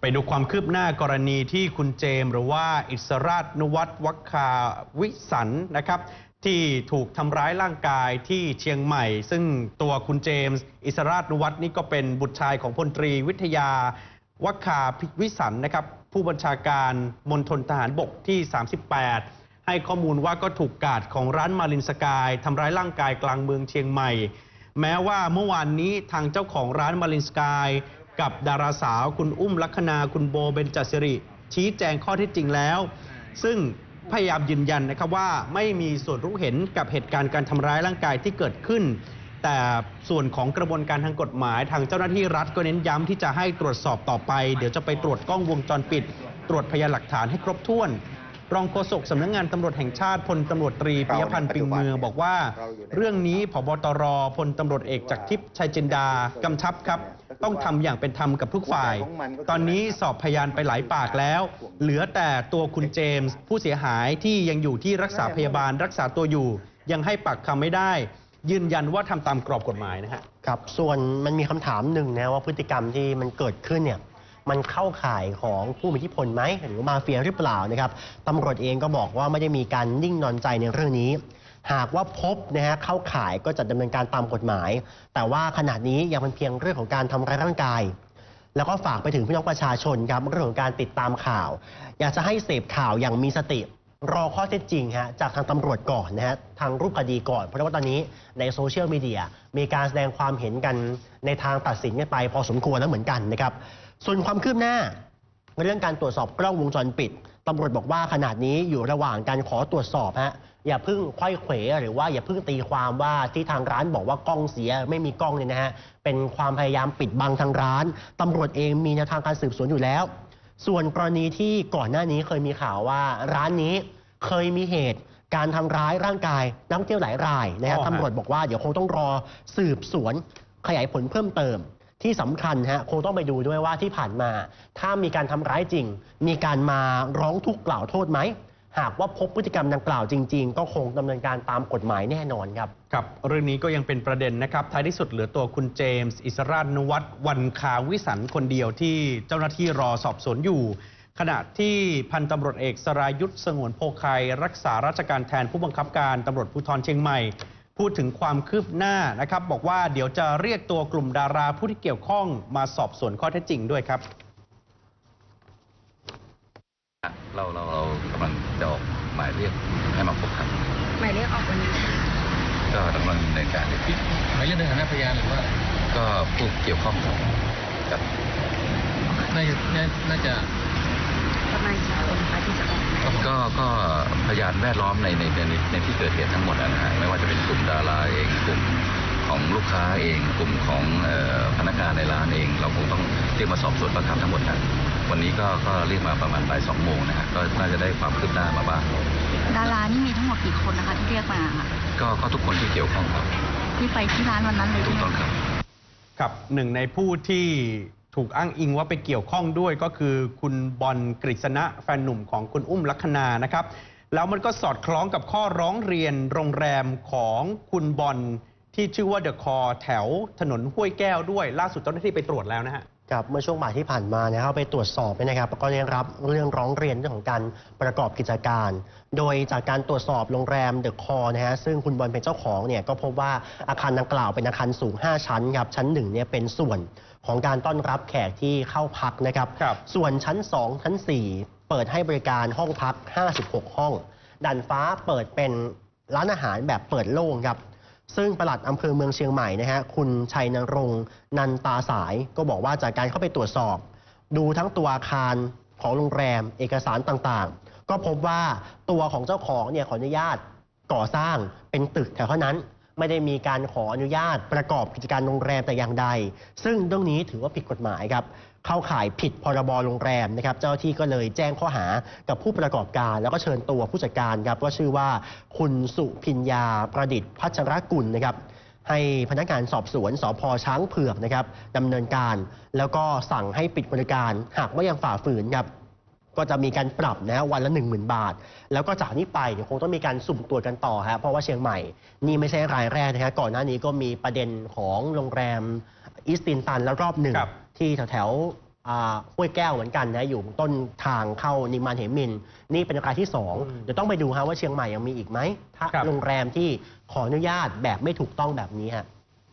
ไปดูความคืบหน้ากรณีที่คุณเจมส์หรือว่าอิสราชนุวัฒน์วัคาวิสันนะครับ ที่ถูกทำร้ายร่างกายที่เชียงใหม่ ซึ่งตัวคุณเจมส์อิสราชนุวัฒน์นี่ก็เป็นบุตรชายของพลตรีวิทยาวัคคาวิสันนะครับ ผู้บัญชาการมณฑลทหารบกที่ 38 ให้ข้อมูลว่าก็ถูกกาดของร้านมารินสกายทำร้ายร่างกายกลางเมืองเชียงใหม่ แม้ว่าเมื่อวานนี้ทางเจ้าของร้านมารินสกาย กับดาราสาว คุณอุ้มลัคนาคุณโบเบนจสิริ ชี้แจงข้อเท็จจริงแล้ว ซึ่งพยายามยืนยันนะครับว่าไม่มีส่วนรู้เห็นกับเหตุการณ์การทำร้ายร่างกายที่เกิดขึ้น แต่ส่วนของกระบวนการทางกฎหมายทางเจ้าหน้าที่รัฐก็เน้นย้ำที่จะให้ตรวจสอบต่อไป เดี๋ยวจะไปตรวจกล้องวงจรปิด ตรวจพยานหลักฐานให้ครบถ้วน รองโฆษกสำนักงานตำรวจแห่งชาติพลตำรวจตรีปิยพันธ์ปิงเมืองบอกว่า เรื่องนี้ผบตรพลตำรวจเอกจากทิพย์ชัยจินดากำชับครับ ต้องทำอย่างเป็นธรรมกับทุกฝ่าย ตอนนี้สอบพยานไปหลายปากแล้ว เหลือแต่ตัวคุณเจมส์ผู้เสียหายที่ยังอยู่ที่รักษาพยาบาลรักษาตัวอยู่ ยังให้ปากคำไม่ได้ ยืนยันว่าทำตามกรอบกฎหมายนะฮะครับส่วนมันมีคำถามหนึ่งนะว่าพฤติกรรมที่มันเกิดขึ้นเนี่ยมันเข้าข่ายของผู้มีอิทธิพลไหมหรือมาเฟียหรือเปล่านะครับตำรวจเองก็บอกว่าไม่ได้มีการนิ่งนอนใจในเรื่องนี้ หากว่าพบนะฮะเข้าข่ายก็จะดำเนินการตามกฎหมาย แต่ว่าขณะนี้ยังเป็นเพียงเรื่องของการทำร้ายร่างกาย แล้วก็ฝากไปถึงพี่น้องประชาชนครับเรื่องของการติดตามข่าว อยากจะให้เสพข่าวอย่างมีสติ รอข้อเท็จจริงฮะจากทางตำรวจก่อนนะฮะทางรูปคดีก่อน เพราะว่าตอนนี้ในโซเชียลมีเดียมีการแสดงความเห็นกันในทางตัดสินกันไป พอสมควรแล้วเหมือนกันนะครับส่วนความคืบหน้าเรื่องการตรวจสอบกล้องวงจรปิด ตำรวจบอกว่าขนาดนี้อยู่ระหว่างการขอตรวจสอบฮะอย่าเพิ่งค่อยเขวหรือว่าอย่าเพิ่งตีความว่าที่ทางร้านบอกว่ากล้องเสียไม่มีกล้องเนี่ยนะฮะเป็นความพยายามปิดบังทางร้านตำรวจเองมีแนวทางการสืบสวนอยู่แล้ว ส่วนกรณีที่ก่อนหน้านี้เคยมีข่าวว่าร้านนี้เคยมีเหตุการทำร้ายร่างกายนักท่องเที่ยวหลายรายนะฮะอ๋อฮะตำรวจบอกว่าเดี๋ยวคงต้องรอสืบสวนขยายผลเพิ่มเติม ที่สำคัญฮะคงต้องไปดูด้วยว่าที่ผ่านมา ถ้ามีการทำร้ายจริง มีการมาร้องทุกข์กล่าวโทษไหม หากว่าพบพฤติกรรมดังกล่าวจริง ๆ ก็คงดำเนินการตามกฎหมายแน่นอนครับครับเรื่องนี้ก็ยังเป็นประเด็นนะครับ ท้ายที่สุดเหลือตัวคุณเจมส์อิสราชนุวัฒน์วันคาวิสันคนเดียวที่เจ้าหน้าที่รอสอบสวนอยู่ ขณะที่พันตำรวจเอกสรายุทธ์สงวนโพคัยรักษาราชการแทนผู้บังคับการตำรวจภูธรเชียงใหม่ พูดถึงความคืบหน้านะครับ บอกว่าเดี๋ยวจะเรียกตัวกลุ่มดาราผู้ที่เกี่ยวข้องมาสอบสวนข้อเท็จจริงด้วยครับ เราเราเรากำลังจะออกหมายเรียกให้มาพบครับหมายเรียกออกวันนี้ก็กำลังดำเนินการอยู่หมายเรียกในฐานะพยานหรือว่าก็ผู้เกี่ยวข้องครับครับน่าจะน่าน่าจะประมาณกี่คนคะที่จะออกหมาย ก็ก็ พยานแวดล้อมในในในในที่เกิดเหตุทั้งหมดนะฮะไม่ว่าจะเป็นกลุ่มดาราเองกลุ่มของลูกค้าเองกลุ่มของเอ่อพนักงานในร้านเอง เราคงต้องเรียกมาสอบสวนประคำทั้งหมดนะวันนี้ก็ก็เรียกมาประมาณบ่ายสองโมงนะฮะก็น่าจะได้ความคืบหน้ามาบ้างดารานี่มีทั้งหมดกี่คนนะคะที่เรียกมาค่ะก็ก็ทุกคนที่เกี่ยวข้องครับ ที่ไปที่ร้านวันนั้นเลยถูใช่กไหมต้องครับกับหนึ่งในผู้ที่ถูกอ้างอิงว่าไปเกี่ยวข้องด้วยก็คือคุณบอลกฤษณะแฟนหนุ่มของคุณอุ้มลัคนานะครับ แล้วมันก็สอดคล้องกับข้อร้องเรียนโรงแรมของคุณบอลที่ชื่อว่าเดอะคอแถวถนนห้วยแก้วด้วย ล่าสุดเจ้าหน้าที่ไปตรวจแล้วนะฮะครับเมื่อช่วงบ่ายที่ผ่านมาเนี่ยเข้าไปตรวจสอบเนี่ยนะครับก็ได้รับเรื่องร้องเรียนเรื่องของการประกอบกิจการ โดยจากการตรวจสอบโรงแรมเดอะคอนะฮะซึ่งคุณบอลเป็นเจ้าของเนี่ยก็พบว่าอาคารดังกล่าวเป็นอาคารสูง 5 ชั้นครับชั้นหนึ่งเนี่ยเป็นส่วนของการต้อนรับแขกที่เข้าพักนะครับครับส่วนชั้น 2 ชั้น 4 เปิดให้บริการห้องพัก 56 ห้องด่านฟ้าเปิดเป็นร้านอาหารแบบเปิดโล่งครับ ซึ่งปลัดอำเภอเมืองเชียงใหม่นะฮะ คุณชัยนรงค์นันตาสาย ก็บอกว่าจากการเข้าไปตรวจสอบ ดูทั้งตัวอาคารของโรงแรม เอกสารต่างๆ ก็พบว่าตัวของเจ้าของเนี่ยขออนุญาตก่อสร้างเป็นตึกแถวเท่านั้น ไม่ได้มีการขออนุญาตประกอบกิจการโรงแรมแต่อย่างใด ซึ่งเรื่องนี้ถือว่าผิดกฎหมายครับเข้าข่ายผิดพรบโรงแรมนะครับ เจ้าที่ก็เลยแจ้งข้อหากับผู้ประกอบการ แล้วก็เชิญตัวผู้จัดการครับว่าชื่อว่าคุณสุพิญญาประดิษฐ์พัชรกุลนะครับให้พนักงานสอบสวนสพช้างเผือกนะครับดำเนินการ แล้วก็สั่งให้ปิดบริการหากว่ายังฝ่าฝืนครับ ก็จะมีการปรับนะฮะวันละ 1 0,000 บาท แล้วก็จากนี้ไปเดี๋ยวคงต้องมีการสุ่มตรวจกันต่อฮะเพราะว่าเชียงใหม่นี่ไม่ใช่รายแรกนะฮะก่อนหน้านี้ก็มีประเด็นของโรงแรมอีสตินตันแล้วรอบหนึ่งครับ ที่แถวอ่าห้วยแก้วเหมือนกันนะอยู่ต้นทางเข้านิมมานเหมินนี่เป็นรายที่สองอืมเดี๋ยวต้องไปดูฮะว่าเชียงใหม่ยังมีอีกไหมถ้าครับ โรงแรมที่ขออนุญาตแบบไม่ถูกต้องแบบนี้ฮะ